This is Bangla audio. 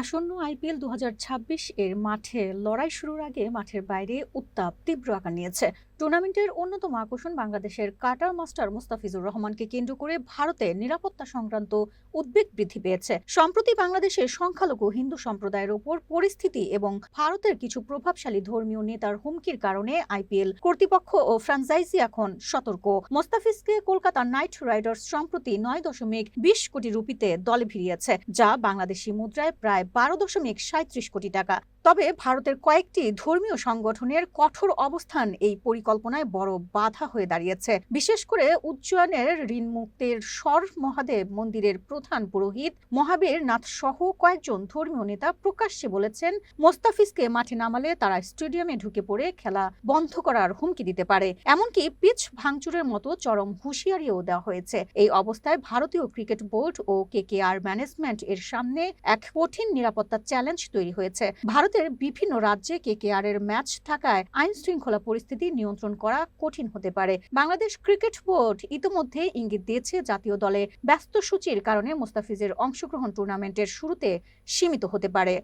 আসন্ন আইপিএল দু হাজার ছাব্বিশ এর মাঠে লড়াই শুরুর আগে মাঠের বাইরে উত্তাপ তীব্র আকার নিয়েছে। টুর্নামেন্টের অন্যতম আকর্ষণ বাংলাদেশের কাটার মাস্টার মুস্তাফিজুর রহমানকে কেন্দ্র করে ভারতে নিরাপত্তা সংক্রান্ত উদ্বেগ বৃদ্ধি পেয়েছে। সম্প্রতি বাংলাদেশের সংখ্যালঘু হিন্দু সম্প্রদায়ের ওপর পরিস্থিতি এবং ভারতের কিছু প্রভাবশালী ধর্মীয় নেতার হুমকির কারণে আইপিএল কর্তৃপক্ষ ও ফ্রাঞ্চাইজি এখন সতর্ক। মোস্তাফিজকে কলকাতা নাইট রাইডার্স সম্প্রতি নয় দশমিক বিশ কোটি রুপিতে দলে ভিড়িয়েছে, যা বাংলাদেশি মুদ্রায় প্রায় বারো দশমিক সাঁত্রিশ কোটি টাকা। তবে ভারতের কয়েকটি ধর্মীয় সংগঠনের কঠোর অবস্থান এই পরিকল্পনায় বড় বাধা হয়ে দাঁড়িয়েছে। বিশেষ করে উজ্জয়নের ঋণ মুক্তের স্বর মহাদেব মন্দিরের প্রধান পুরোহিত মহাবীর নাথ সহ কয়েকজন ধর্মীয় নেতা প্রকাশ্যে বলেছেন, মোস্তাফিজকে মাঠে নামালে তারা স্টেডিয়ামে ঢুকে পড়ে খেলা বন্ধ করার হুমকি দিতে পারে। এমনকি পিচ ভাঙচুরের মতো চরম হুঁশিয়ারিও দেওয়া হয়েছে। এই অবস্থায় ভারতীয় ক্রিকেট বোর্ড ও কেকেআর ম্যানেজমেন্ট এর সামনে এক কঠিন নিরাপত্তা চ্যালেঞ্জ তৈরি হয়েছে। ভারতের বিভিন্ন রাজ্যে কেকেআর এর ম্যাচ থাকায় আইন শৃঙ্খলা পরিস্থিতি নিয়ন্ত্রণ করা কঠিন হতে পারে। বাংলাদেশ ক্রিকেট বোর্ড ইতিমধ্যে ইঙ্গিত দিয়েছে জাতীয় দলে ব্যস্ত সূচির কারণে মুস্তাফিজের অংশগ্রহণ টুর্নামেন্টের শুরুতে সীমিত হতে পারে।